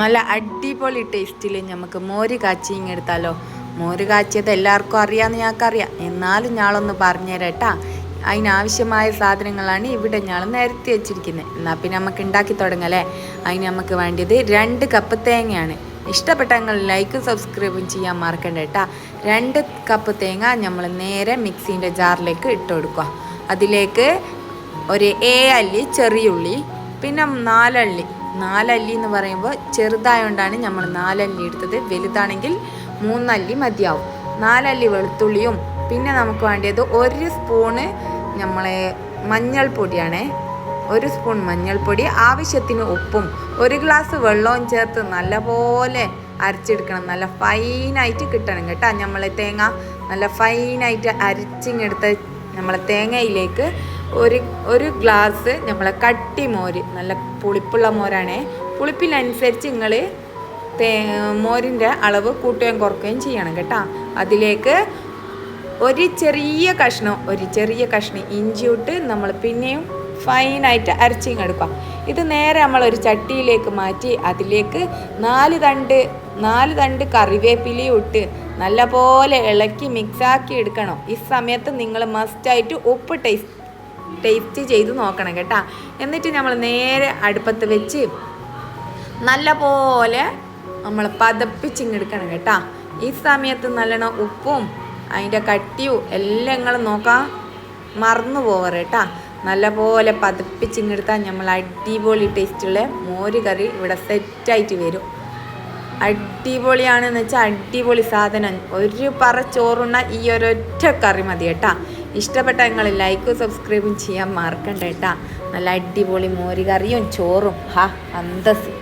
നല്ല അടിപൊളി ടേസ്റ്റിൽ നമുക്ക് മോര് കാച്ചിങ് എടുത്താലോ? മോര് കാച്ചിയത് എല്ലാവർക്കും അറിയാമെന്ന് ഞങ്ങൾക്കറിയാം എന്നാലും ഞാളൊന്ന് പറഞ്ഞുതരാം കേട്ടാ അതിനാവശ്യമായ സാധനങ്ങളാണ് ഇവിടെ ഞാൻ നിരത്തി വെച്ചിരിക്കുന്നത് എന്നാൽ പിന്നെ നമുക്ക് ഉണ്ടാക്കി തുടങ്ങല്ലേ? അതിന് നമുക്ക് വേണ്ടത് രണ്ട് കപ്പ് തേങ്ങയാണ്. ഇഷ്ടപ്പെട്ടെങ്കിൽ ലൈക്കും സബ്സ്ക്രൈബും ചെയ്യാൻ മറക്കണ്ട കേട്ടാ രണ്ട് കപ്പ് തേങ്ങ നമ്മൾ നേരെ മിക്സീന്റെ ജാറിലേക്ക് ഇട്ട് കൊടുക്കുക. അതിലേക്ക് ഒരു ഏ അല്ലി ചെറിയുള്ളി പിന്നെ നാലള്ളി നാലല്ലി എന്ന് പറയുമ്പോൾ ചെറുതായതുകൊണ്ടാണ് നമ്മൾ നാലല്ലി എടുത്തത്. വലുതാണെങ്കിൽ മൂന്നല്ലി മതിയാവും. നാലല്ലി വെളുത്തുള്ളിയും പിന്നെ നമുക്ക് വേണ്ടിയത് ഒരു സ്പൂണ് നമ്മളെ മഞ്ഞൾപ്പൊടിയാണേ. ഒരു സ്പൂൺ മഞ്ഞൾപ്പൊടി. ആവശ്യത്തിന് ഉപ്പും ഒരു ഗ്ലാസ് വെള്ളവും ചേർത്ത് നല്ലപോലെ അരച്ചെടുക്കണം. നല്ല ഫൈനായിട്ട് കിട്ടണം കേട്ടോ. നമ്മളെ തേങ്ങ നല്ല ഫൈനായിട്ട് അരച്ചിങ്ങെടുത്ത നമ്മളെ തേങ്ങയിലേക്ക് ഒരു ഒരു ഗ്ലാസ് നമ്മളെ കട്ടി മോര് നല്ല പുളിപ്പുള്ള മോരാണേ. പുളിപ്പിനനുസരിച്ച് നിങ്ങൾ തേ മോരിന്റെ അളവ് കൂട്ടുകയും കുറക്കുകയും ചെയ്യണം കേട്ടോ. അതിലേക്ക് ഒരു ചെറിയ കഷ്ണം ഒരു ചെറിയ കഷ്ണം ഇഞ്ചി ഇട്ട് നമ്മൾ പിന്നെയും ഫൈനായിട്ട് അരച്ചിങ്ങെടുക്കുക ഇത് നേരെ നമ്മൾ ഒരു ചട്ടിയിലേക്ക് മാറ്റി അതിലേക്ക് നാല് തണ്ട് നാല് തണ്ട് കറിവേപ്പിലയും ഇട്ട് നല്ലപോലെ ഇളക്കി മിക്സാക്കി എടുക്കണം. ഈ സമയത്ത് നിങ്ങൾ മസ്റ്റായിട്ട് ഉപ്പ് ടേസ്റ്റ് ടേസ്റ്റ് ചെയ്ത് നോക്കണം കേട്ടോ. എന്നിട്ട് നമ്മൾ നേരെ അടുപ്പത്ത് വെച്ച് നല്ല പോലെ നമ്മൾ പതപ്പിച്ചിങ്ങെടുക്കണം കേട്ടോ. ഈ സമയത്ത് നല്ലോണം ഉപ്പും അതിന്റെ കട്ടിയും എല്ലാം നിങ്ങൾ നോക്കാം. മറന്നു പോവാറ് കേട്ടാ. നല്ല പോലെ പതപ്പിച്ചിങ്ങെടുത്താൽ നമ്മൾ അടിപൊളി ടേസ്റ്റുള്ള മോര് കറി ഇവിടെ സെറ്റായിട്ട് വരും. അടിപൊളിയാണെന്ന് വെച്ചാൽ അടിപൊളി സാധനം. ഒരു പറ ചോറുണ്ണ ഈ ഒരൊറ്റ കറി മതി കേട്ടാ. ഇഷ്ടപ്പെട്ട നിങ്ങൾ ലൈക്കും സബ്സ്ക്രൈബും ചെയ്യാൻ മറക്കണ്ട നല്ല അടിപൊളി മോരുകറിയും ചോറും. ഹാ അന്തസ്